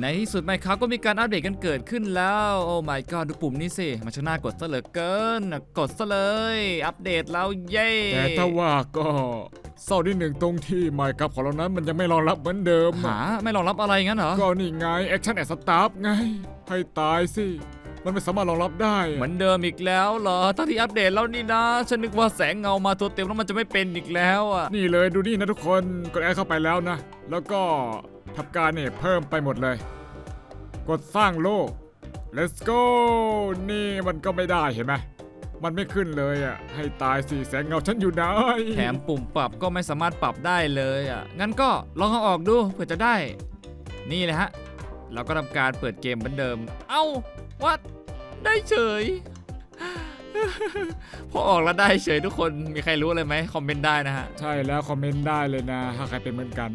ในที่สุดไมค์ครับก็มีการอัปเดตกันเกิดขึ้นแล้ว โอ้ my god ดูปุ่มนี้สิมันช่างน่ากดซะเหลือเกิน กดซะเลย อัปเดตแล้วเย้แต่ถ้าว่าก็เศร้าที่หนึ่งตรงที่ไมค์กับของเรานั้นมันยังไม่รองรับเหมือนเดิมหาไม่รองรับอะไรงั้นเหรอ ก็นี่ไงแอคชั่นแอดสตาร์ไง ให้ตายสิ มันไม่สามารถรองรับได้เหมือนเดิมอีกแล้วเหรอตั้งที่อัปเดตแล้วนี่นะ ฉันนึกว่าแสงเงามาตัวเต็มแล้วมันจะไม่เป็นอีกแล้วอะ นี่เลยดูนี่นะทุกคน กดแอดเข้าไปแล้วนะ แล้วก็ ทับการเนี่ยเพิ่มไปหมดเลย กดสร้างโลก let's go นี่มันก็ไม่ได้เห็นไหมมันไม่ขึ้นเลยอะให้ตายสิแสงเงาฉันอยู่ไหนแถมปุ่มปรับก็ไม่สามารถปรับได้เลยอะงั้นก็ลองเอาออกดูเผื่อจะได้ นี่เลยฮะ เราก็ทำการเปิดเกมเหมือนเดิม เอ้าวัดได้เฉยพอออกแล้วได้เฉยทุกคนมีใครรู้อะไรไหมคอมเมนต์ได้นะฮะ ใช่แล้วคอมเมนต์ได้เลยนะ ถ้าใครเป็นเหมือนกัน